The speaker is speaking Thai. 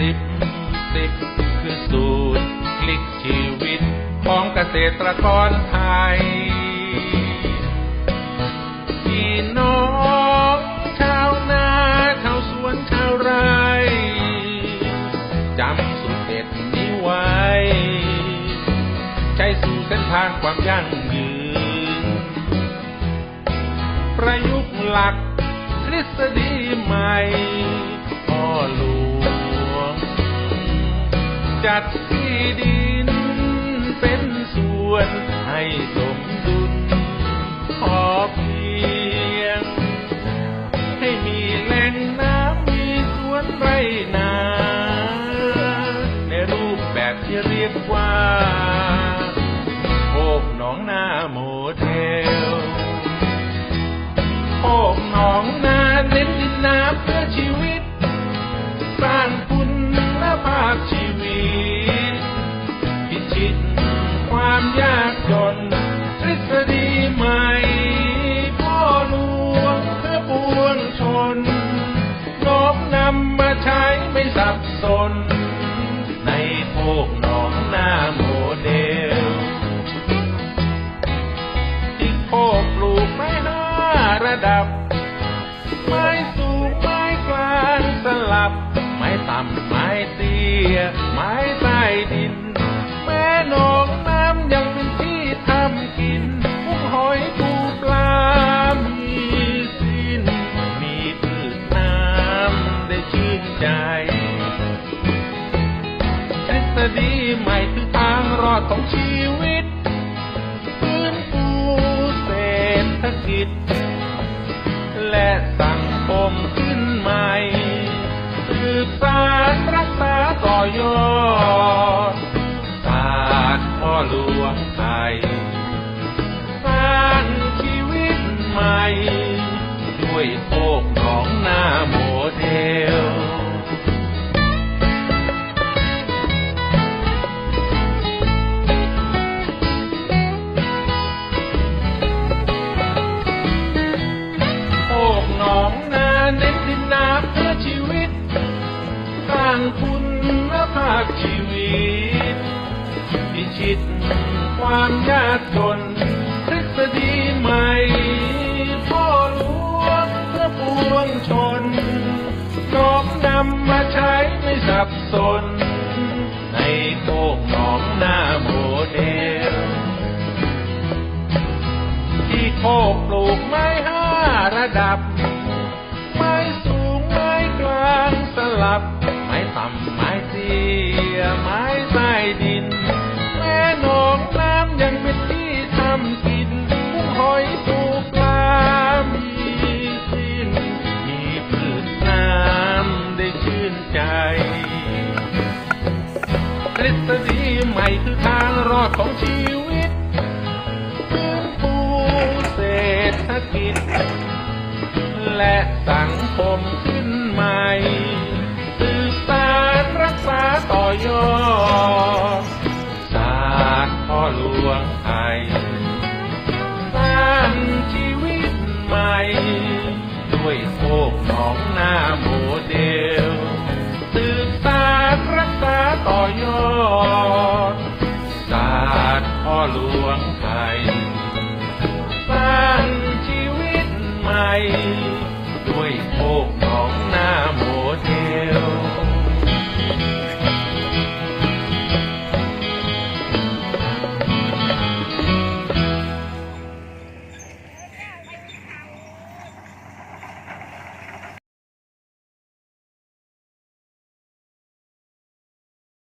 สิบสิบคือสูตรคลิกชีวิต ของเกษตรกรไทย พี่น้องชาวนาชาวสวนชาวไร่จำสูตรเด็ดนี้ไว้ ใช้สู่เส้นทางความยั่งยืน ประยุกต์หลักทฤษฎีใหม่พ่อหลวง จัดที่ดินเป็นส่วนให้สมดุลพอเพียง ให้มีแหล่งน้ำมีสวนไรนา ในรูปแบบที่เรียกว่าโคกหนองนา ความยากจนทฤษฎีใหม่พ่อหลวงเพื่อปวงชนน้อมนำมาใช้ไม่สับสน ในโคกหนองหน้าโมเดลที่โคกปลูกไม้ห้าระดับ ไม้สูงไม้กลางสลับ ไม้ต่ำไม้เตี้ย ไม้ใต้ดิน ชื่นใจทฤษฎีใหม่คือทางรอดของชีวิตฟื้นฟูเศรษฐกิจ และสังคมขึ้นใหม่สืบสารรักษาต่อยอดศาสตร์พ่อหลวงางคุณภาพชีวิตพิชิตความยากจนทฤษฎีใหม่ พ่อหลวงเพื่อปวงชนน้อมนำมาใช้ไม่สับสน ในโคกหนองนาโมเดล ที่โคกปลูกไม้ห้าระดับ ไม้สูงไม้กลางสลับ ต่ำไม้เตี้ยไม้ใต้ดินแม่หนองน้ำยังเป็นที่ทำกินกุ้งหอยปูปลามีสิ้นมีพืชน้ำได้ชื่นใจทฤษฎีใหม่คือทางรอดของชีวิตฟื้นฟูเศรษฐกิจและสังคมขึ้ วงไอสร้างชีวิตใหม่ ด้วยโคกของหน้าโมเดลตื่นตารักษาต่อยอดศาสตร์พ่อหลวงไทยสร้างชีวิตใหม่ ด้วยโคก